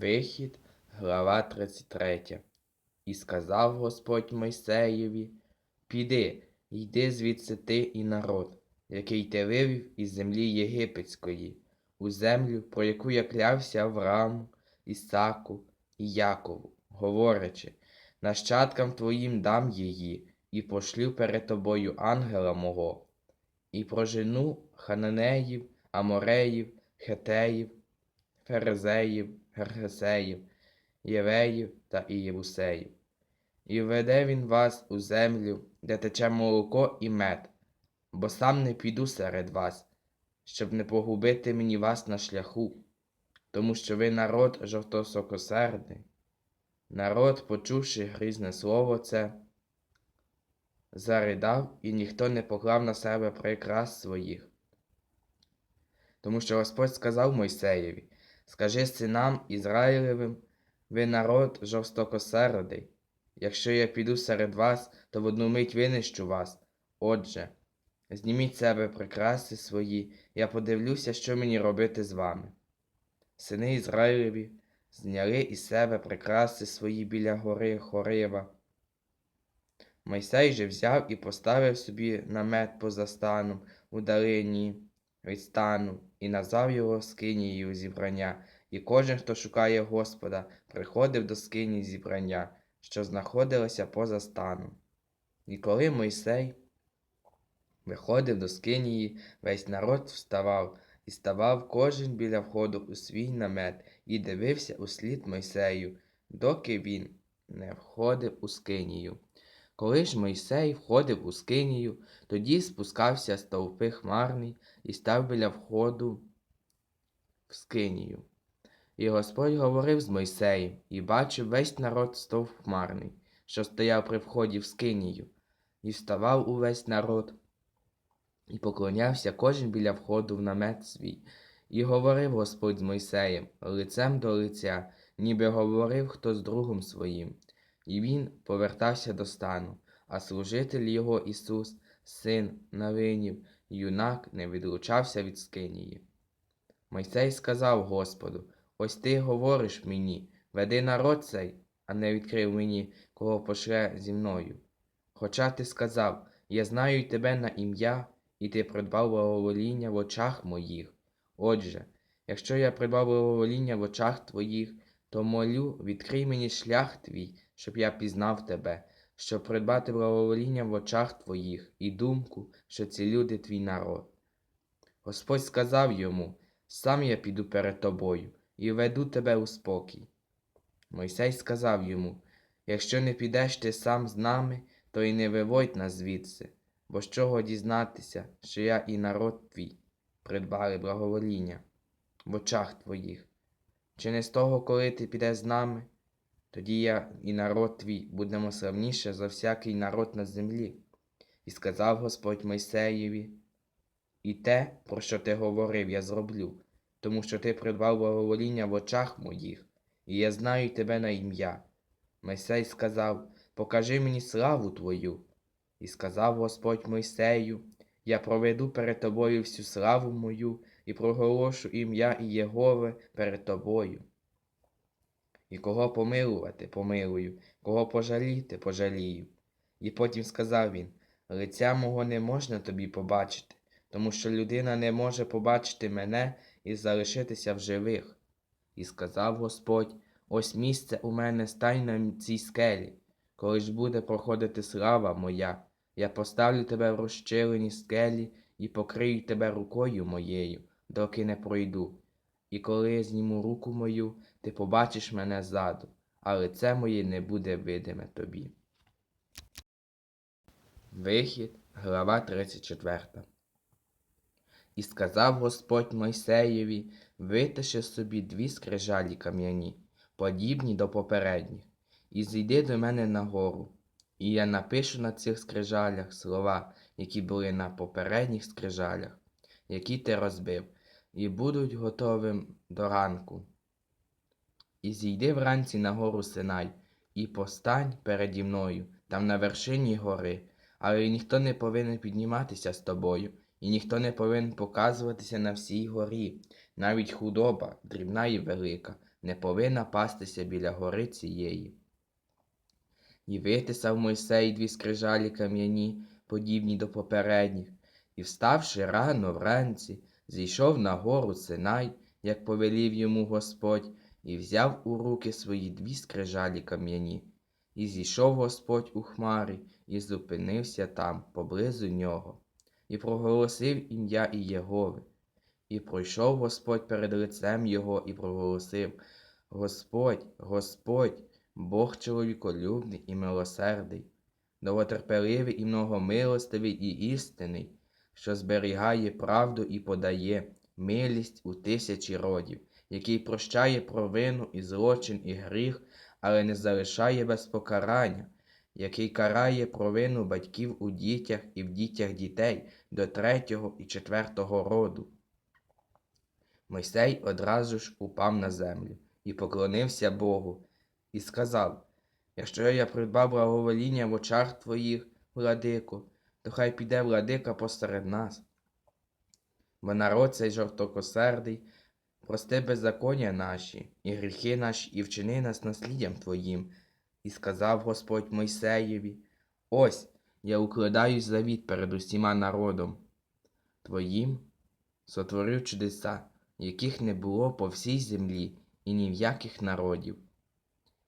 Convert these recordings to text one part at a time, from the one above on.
Вихід, глава 33. І сказав Господь Мойсеєві, Піди, йди звідси ти і народ, який ти вивів із землі єгипетської, у землю, про яку я клявся Аврааму, Ісаку і Якову, говорячи, нащадкам твоїм дам її, і пошлю перед тобою ангела мого, і прожену хананеїв, амореїв, хетеїв, ферезеїв, гергесеїв, євеїв та ієвусеїв. І введе він вас у землю, де тече молоко і мед, бо сам не піду серед вас, щоб не погубити мені вас на шляху, тому що ви народ жовтосокосердий. Народ, почувши грізне слово це, заридав, і ніхто не поклав на себе прикрас своїх. Тому що Господь сказав Мойсеєві, скажи синам Ізраїлевим, ви народ жорстокосердий. Якщо я піду серед вас, то в одну мить винищу вас. Отже, зніміть себе прикраси свої, я подивлюся, що мені робити з вами. Сини Ізраїлеві зняли із себе прикраси свої біля гори Хорива. Мойсей же взяв і поставив собі намет поза станом у далині від стану і назвав його скинією зібрання, і кожен, хто шукає Господа, приходив до скині зібрання, що знаходилася поза станом. І коли Мойсей виходив до скинії, весь народ вставав, і ставав кожен біля входу у свій намет і дивився у слід Мойсею, доки він не входив у скинію. Коли ж Мойсей входив у скинію, тоді спускався стовпи хмарний і став біля входу в скинію. І Господь говорив з Мойсеєм, і бачив весь народ стовп хмарний, що стояв при вході в скинію, і вставав увесь народ, і поклонявся кожен біля входу в намет свій. І говорив Господь з Мойсеєм лицем до лиця, ніби говорив хто з другом своїм. І він повертався до стану, а служитель його Ісус, син Навинів, юнак, не відлучався від скинії. Мойсей сказав Господу, ось ти говориш мені, веди народ цей, а не відкрив мені, кого пошле зі мною. Хоча ти сказав, я знаю тебе на ім'я, і ти придбав благовоління в очах моїх. Отже, якщо я придбав благовоління в очах твоїх, то молю, відкрий мені шлях твій, щоб я пізнав тебе, щоб придбати благовоління в очах твоїх і думку, що ці люди твій народ. Господь сказав йому, сам я піду перед тобою і веду тебе у спокій. Мойсей сказав йому, якщо не підеш ти сам з нами, то й не виводь нас звідси, бо з чого дізнатися, що я і народ твій придбали благовоління в очах твоїх. Чи не з того, коли ти підеш з нами, тоді я і народ твій будемо славніше за всякий народ на землі. І сказав Господь Мойсеєві, і те, про що ти говорив, я зроблю, тому що ти придбав благовоління в очах моїх, і я знаю тебе на ім'я. Мойсей сказав, покажи мені славу твою. І сказав Господь Мойсею, я проведу перед тобою всю славу мою і проголошу ім'я Ієгове перед тобою. І кого помилувати, помилую, кого пожаліти, пожалію. І потім сказав він, лиця мого не можна тобі побачити, тому що людина не може побачити мене і залишитися в живих. І сказав Господь, ось місце у мене стань на цій скелі, коли ж буде проходити слава моя, я поставлю тебе в розчилені скелі і покрию тебе рукою моєю, доки не пройду. І коли я зніму руку мою, ти побачиш мене ззаду, а лице моє не буде видиме тобі. Вихід, глава 34. І сказав Господь Мойсеєві, витиши собі дві скрижалі кам'яні, подібні до попередніх, і зійди до мене нагору, і я напишу на цих скрижалях слова, які були на попередніх скрижалях, які ти розбив, і будуть готовим до ранку. І зійди вранці на гору Синай, і постань переді мною, там на вершині гори, але ніхто не повинен підніматися з тобою, і ніхто не повинен показуватися на всій горі, навіть худоба, дрібна і велика, не повинна пастися біля гори цієї. І витисав Мойсей дві скрижалі кам'яні, подібні до попередніх, і, вставши рано вранці, зійшов на гору Синай, як повелів йому Господь, і взяв у руки свої дві скрижалі кам'яні. І зійшов Господь у хмарі, і зупинився там, поблизу нього, і проголосив ім'я Ієгови. І пройшов Господь перед лицем його і проголосив: Господь, Господь, Бог чоловіколюбний і милосердий, довготерпеливий і многомилостивий і істинний, що зберігає правду і подає милість у тисячі родів, який прощає провину і злочин і гріх, але не залишає без покарання, який карає провину батьків у дітях і в дітях дітей до третього і четвертого роду. Мойсей одразу ж упав на землю і поклонився Богу, і сказав: Якщо я придбав благовоління в очах твоїх, владико, то хай піде владика посеред нас. Бо народ цей жорстокосердий, прости беззаконня наші, і гріхи наші, і вчини нас насліддям твоїм. І сказав Господь Мойсеєві: Ось я укладаю завіт перед усіма народом твоїм, сотворив чудеса, яких не було по всій землі і ні в яких народів.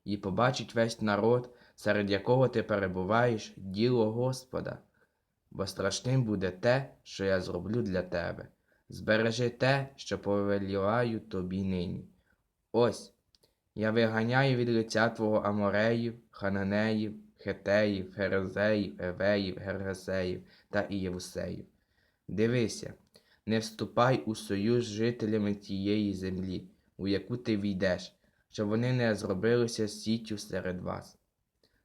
І побачить весь народ, серед якого ти перебуваєш, діло Господа, бо страшним буде те, що я зроблю для тебе. Збережи те, що повеліваю тобі нині. Ось я виганяю від лиця твого Амореїв, Хананеїв, Хетеїв, Ферезеїв, Евеїв, Гергесеїв та Ієвусеїв. Дивися, не вступай у союз з жителями тієї землі, у яку ти війдеш, щоб вони не зробилися сіттю серед вас.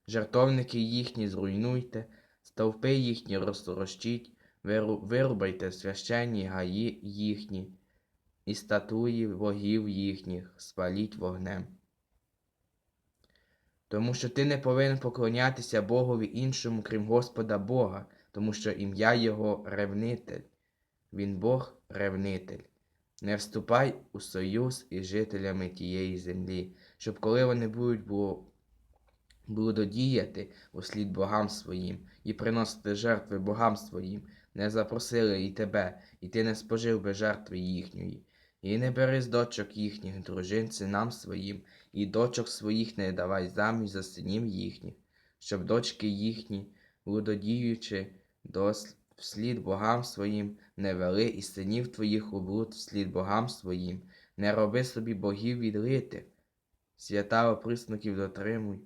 Жертовники їхні зруйнуйте, стовпи їхні розтрощіть, виру- вирубайте священні гаї їхні, і статуї богів їхніх спаліть вогнем. Тому що ти не повинен поклонятися Богові іншому, крім Господа Бога, тому що ім'я Його ревнитель. Він Бог ревнитель. Не вступай у союз із жителями тієї землі, щоб коли вони будуть бу- блудодіяти услід богам своїм і приносити жертви богам своїм, не запросили і тебе, і ти не спожив би жертви їхньої. І не бери з дочок їхніх дружин синам своїм, і дочок своїх не давай заміж за синів їхніх, щоб дочки їхні, блудодіючи до вслід богам своїм, не вели і синів твоїх у блуд вслід богам своїм, не роби собі богів відлитих, свята оприснуків дотримуй.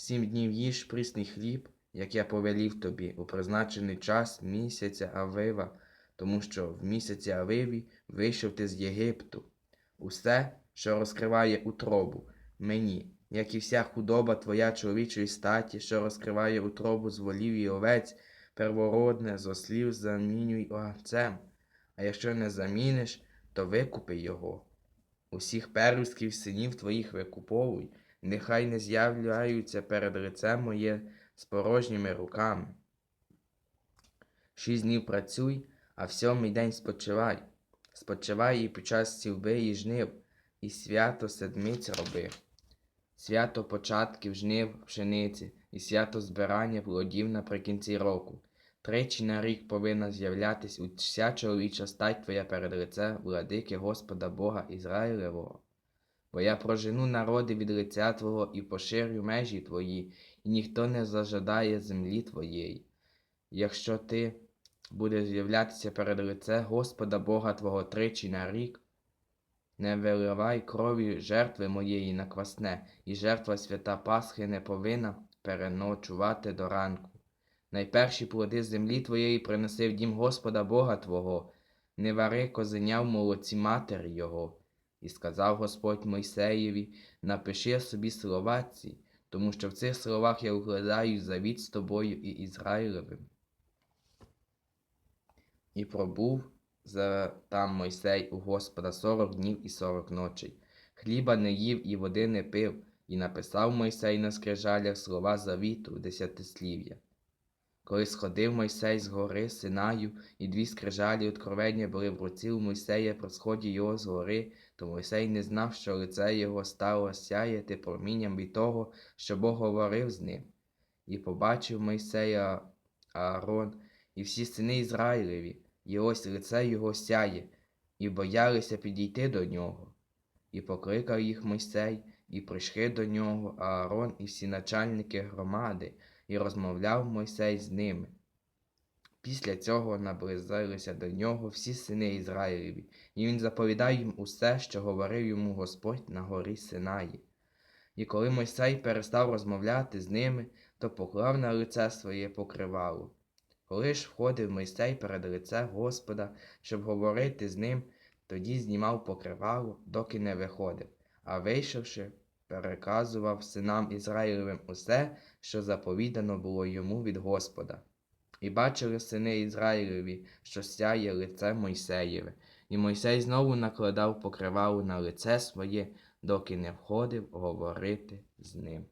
Сім днів їж прісний хліб, як я повелів тобі, у призначений час місяця Авива, тому що в місяці Авиві вийшов ти з Єгипту. Усе, що розкриває утробу, мені, як і вся худоба твоя чоловічої статі, що розкриває утробу з волів і овець, первородне з ослів замінюй огцем, а якщо не заміниш, то викупи його. Усіх первістків синів твоїх викуповуй, нехай не з'являються перед лицем моє з порожніми руками. Шість днів працюй, а в сьомий день спочивай. Спочивай і під час сівби і жнив, і свято седмиць роби. Свято початків жнив пшениці, і свято збирання плодів наприкінці року. Тричі на рік повинна з'являтись уся чоловіча стать твоя перед лице владики Господа Бога Ізраїлевого. Бо я прожену народи від лиця Твого і поширю межі Твої, і ніхто не зажадає землі Твоєї. Якщо ти будеш з'являтися перед лице Господа Бога Твого тричі на рік, не виливай крові жертви моєї на квасне, і жертва свята Пасхи не повинна переночувати до ранку. Найперші плоди землі твоєї принеси в дім Господа Бога Твого, не вари козеня в молоці матері Його. І сказав Господь Мойсеєві, напиши собі слова ці, тому що в цих словах я укладаю завіт з тобою і Ізраїлевим. І пробув за там Мойсей у Господа сорок днів і сорок ночей. Хліба не їв і води не пив, і написав Мойсей на скрижалях слова завіту десятислів'я. Коли сходив Мойсей з гори Синаю, і дві скрижалі откровення були в руці у Мойсея при сході його з гори, то Мойсей не знав, що лице його стало сяяти промінням від того, що Бог говорив з ним. І побачив Мойсея Аарон і всі сини Ізраїлеві, і ось лице його сяє, і боялися підійти до нього. І покликав їх Мойсей, і прийшли до нього Аарон і всі начальники громади, і розмовляв Мойсей з ними. Після цього наблизилися до нього всі сини Ізраїлеві, і він заповідав їм усе, що говорив йому Господь на горі Синаї. І коли Мойсей перестав розмовляти з ними, то поклав на лице своє покривало. Коли ж входив Мойсей перед лице Господа, щоб говорити з ним, тоді знімав покривало, доки не виходив, а вийшовши, переказував синам Ізраїлевим усе, що заповідано було йому від Господа. І бачили сини Ізраїлеві, що сяє лице Мойсеєве, і Мойсей знову накладав покривало на лице своє, доки не входив говорити з ним.